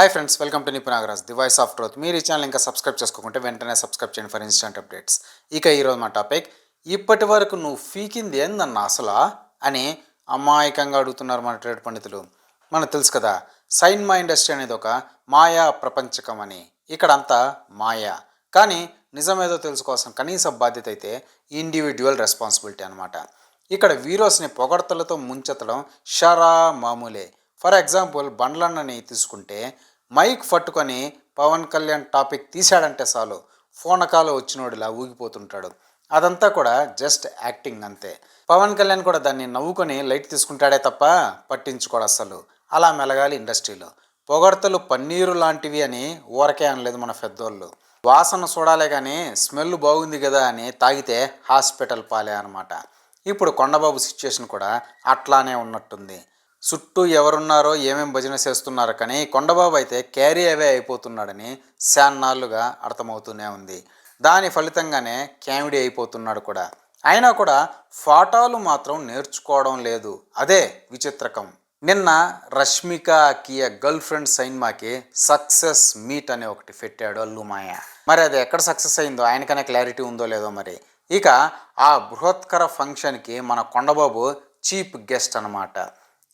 Hi friends welcome to Nipunagaraj the voice of truth మీరు ఈ channel ఇంకా subscribe చేసుకోకుంటే వెంటనే సబ్స్క్రైబ్ చేయండి ఫర్ ఇన్స్టెంట్ అప్డేట్స్ ఇక ఈరోజు మా టాపిక్ ఇప్పటి వరకు నువ్వు ఫీకింది ఏందన్న అసలా అని అమాయకంగా అడుగుతున్నారు మన ట్రేడ్ పండితులు. మనకు తెలుసు కదా సైన్మా ఇండస్ట్రీ అనేది ఒక మాయా ప్రపంచకం అని. ఇక్కడంతా మాయా. కానీ నిజమేదో తెలుసుకోవాల్సిన కనీస బాధ్యత అయితే ఇండివిజువల్ రెస్పాన్సిబిలిటీ అనమాట ఇక్కడ వీరోస్ని పొగడతలతో ముంచెత్తడం షరా మామూలే. ఫర్ ఎగ్జాంపుల్ బండ్లన్నని తీసుకుంటే మైక్ పట్టుకొని పవన్ కళ్యాణ్ టాపిక్ తీశాడంటే చాలు. ఫోనకాలు వచ్చినోడిలా ఊగిపోతుంటాడు. అదంతా కూడా జస్ట్ యాక్టింగ్ అంతే. పవన్ కళ్యాణ్ కూడా దాన్ని నవ్వుకొని లైట్ తీసుకుంటాడే తప్ప పట్టించుకోడు అసలు అలా మెలగాలి ఇండస్ట్రీలో. పొగడ్తలు పన్నీరు లాంటివి అని ఊరకే అనలేదు మన పెద్దోళ్ళు. వాసన చూడాలే కానీ స్మెల్ బాగుంది కదా అని తాగితే హాస్పిటల్ పాలే అనమాట ఇప్పుడు కొండబాబు సిచ్యుయేషన్ కూడా అట్లానే ఉన్నట్టుంది. చుట్టూ ఎవరున్నారో ఏమేం భజన చేస్తున్నారో కానీ కొండబాబు అయితే క్యారీ అవే అయిపోతున్నాడని శాన్నాళ్ళుగా అర్థమవుతూనే ఉంది. దాని ఫలితంగానే క్యామిడీ అయిపోతున్నాడు కూడా. అయినా కూడా పాఠాలు మాత్రం నేర్చుకోవడం లేదు. అదే విచిత్రకం. నిన్న రష్మిక కియ గర్ల్ ఫ్రెండ్ సైన్మాకి సక్సెస్ మీట్ అనే ఒకటి పెట్టాడు అల్లుమాయ మరి అది ఎక్కడ సక్సెస్ అయిందో? ఆయనకనే క్లారిటీ ఉందో లేదో మరి? ఇక ఆ బృహత్కర ఫంక్షన్కి మన కొండబాబు చీఫ్ గెస్ట్ అన్నమాట.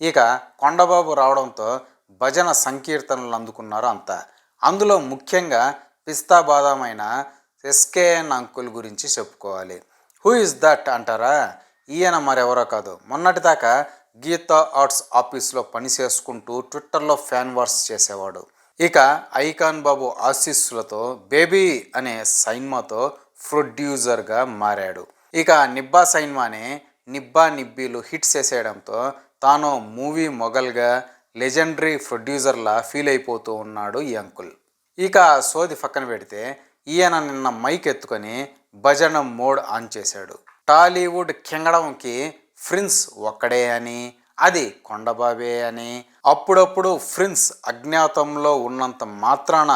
ఇక కొండబాబు రావడంతో భజన సంకీర్తనలు అందుకున్నారు అంతా. అందులో ముఖ్యంగా పిస్తా బాదామైన ఎస్కేఎన్ అంకుల్ గురించి చెప్పుకోవాలి. హూ ఇస్ దట్ అంటారా? ఈయన మరెవరో కాదు. మొన్నటిదాకా గీతా ఆర్ట్స్ ఆఫీస్లో పని చేసుకుంటూ ట్విట్టర్లో ఫ్యాన్ వార్స్ చేసేవాడు. ఇక ఐకాన్ బాబు ఆశీస్సులతో బేబీ అనే సైన్మాతో ప్రొడ్యూసర్గా మారాడు. ఇక నిబ్బా సైన్మానే నిబ్బా నిబ్బీలు హిట్స్ చేసేయడంతో తాను మూవీ మొగల్గా లెజెండరీ ప్రొడ్యూసర్లా ఫీల్ అయిపోతూ ఉన్నాడు ఈ అంకుల్. ఇక సోది పక్కన పెడితే ఈయన నిన్న మైక్ ఎత్తుకొని భజన మోడ్ ఆన్ చేశాడు. టాలీవుడ్ కింగడంకి ఫ్రిన్స్ ఒక్కడే అని అది కొండబాబే అని అప్పుడప్పుడు ఫ్రిన్స్ అజ్ఞాతంలో ఉన్నంత మాత్రాన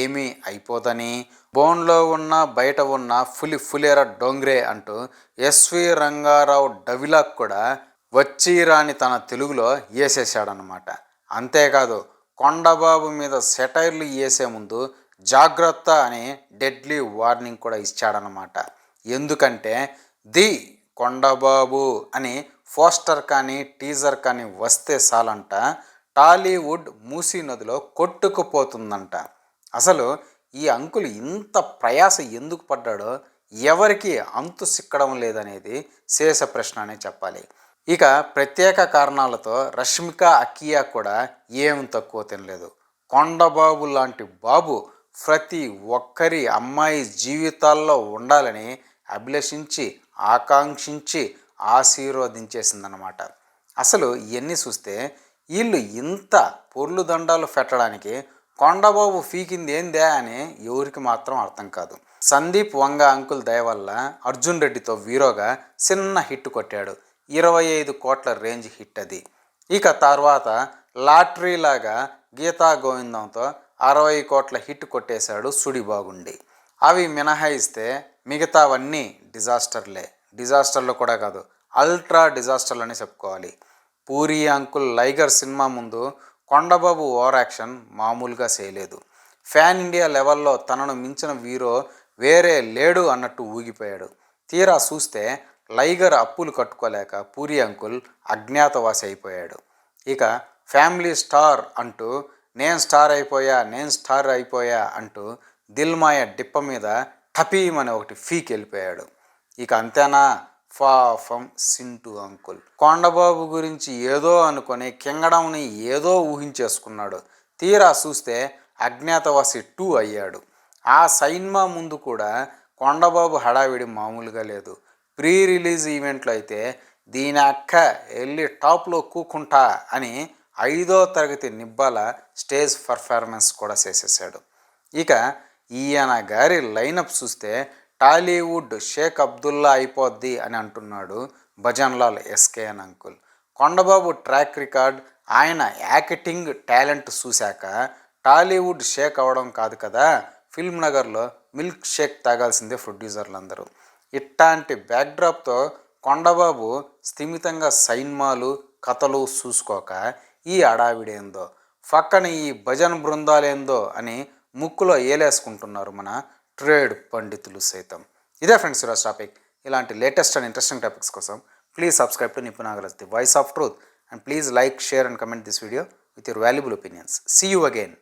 ఏమీ అయిపోదని బోన్లో ఉన్న బయట ఉన్న ఫులి ఫులేర డోంగ్రే అంటూ ఎస్వి రంగారావు డవిలాక్ కూడా వచ్చి రాని తన తెలుగులో వేసేసాడనమాట అంతేకాదు కొండబాబు మీద సెటైర్లు వేసే ముందు జాగ్రత్త అని డెడ్లీ వార్నింగ్ కూడా ఇచ్చాడనమాట ఎందుకంటే ది కొండబాబు అని పోస్టర్ కానీ టీజర్ కానీ వస్తే చాలంట టాలీవుడ్ మూసీ నదిలో కొట్టుకుపోతుందంట. అసలు ఈ అంకుల్ ఇంత ప్రయాస ఎందుకు పడ్డాడో ఎవరికి అంతు సిక్కడం లేదనేది శేష ప్రశ్న అనే చెప్పాలి. ఇక ప్రత్యేక కారణాలతో రష్మిక అకియా కూడా ఏం తక్కువ తినలేదు. కొండబాబు లాంటి బాబు ప్రతి ఒక్కరి అమ్మాయి జీవితాల్లో ఉండాలని అభిలషించి ఆకాంక్షించి ఆశీర్వదించేసిందనమాట అసలు ఇవన్నీ చూస్తే వీళ్ళు ఇంత పొర్లు దండాలు పెట్టడానికి కొండబాబు ఫీకింది ఏందే అని ఎవరికి మాత్రం అర్థం కాదు. సందీప్ వంగ అంకుల్ దయ వల్ల అర్జున్ రెడ్డితో వీరోగా చిన్న హిట్ కొట్టాడు. ఇరవై ఐదు కోట్ల రేంజ్ హిట్ అది ఇక తర్వాత లాటరీలాగా గీతా గోవిందంతో అరవై కోట్ల హిట్ కొట్టేశాడు సుడి బాగుండి. అవి మినహాయిస్తే మిగతావన్నీ డిజాస్టర్లే. డిజాస్టర్లు కూడా కాదు అల్ట్రా డిజాస్టర్లు అని చెప్పుకోవాలి. పూరి అంకుల్ లైగర్ సినిమా ముందు కొండబాబు ఓవర్ యాక్షన్ మామూలుగా చేయలేదు. ఫ్యాన్ ఇండియా లెవెల్లో తనను మించిన వీరో వేరే లేడు అన్నట్టు ఊగిపోయాడు. తీరా చూస్తే లైగర్ అప్పులు కట్టుకోలేక పూరి అంకుల్ అజ్ఞాతవాసి అయిపోయాడు. ఇక ఫ్యామిలీ స్టార్ అంటూ నేను స్టార్ అయిపోయా నేను స్టార్ అయిపోయా అంటూ దిల్మాయ డిప్ప మీద టపీమని ఒకటి ఫీకి వెళ్ళిపోయాడు ఇక అంతేనా? ఫాఫం ఫమ్ సింటు అంకుల్. కొండబాబు గురించి ఏదో అనుకొని కింగడంని ఏదో ఊహించేసుకున్నాడు. తీరా చూస్తే అజ్ఞాతవాసి టూ అయ్యాడు. ఆ సైన్మా ముందు కూడా కొండబాబు హడావిడి మామూలుగా లేదు. ప్రీ రిలీజ్ ఈవెంట్లో అయితే దీని అక్క వెళ్ళి టాప్లో కూకుంటా అని ఐదో తరగతి నిబ్బాల స్టేజ్ పర్ఫార్మెన్స్ కూడా చేసేసాడు. ఇక ఈయన గారి లైనప్ చూస్తే టాలీవుడ్ షేక్ అబ్దుల్లా అయిపోద్ది అని అంటున్నాడు Bhajanlal SKN uncle. Kondababu track record ఆయన యాక్టింగ్ టాలెంట్ చూశాక టాలీవుడ్ షేక్ అవడం కాదు కదా ఫిల్మ్ నగర్లో మిల్క్ షేక్ తాగాల్సిందే ప్రొడ్యూసర్లందరూ. ఇట్లాంటి బ్యాక్డ్రాప్తో కొండబాబు స్థిమితంగా సైన్మాలు కథలు చూసుకోక ఈ అడావిడేందో పక్కన ఈ భజన బృందాలేందో అని ముక్కులో ఏలేసుకుంటున్నారు మన ట్రేడ్ పండితులు సైతం. ఇదే ఫ్రెండ్స్ ఈరోజు టాపిక్ ఇలాంటి లేటెస్ట్ అండ్ ఇంట్రెస్టింగ్ టాపిక్స్ కోసం please subscribe to నిపుణాగరస్ the voice of truth and please like share and comment this video with your valuable opinions see you again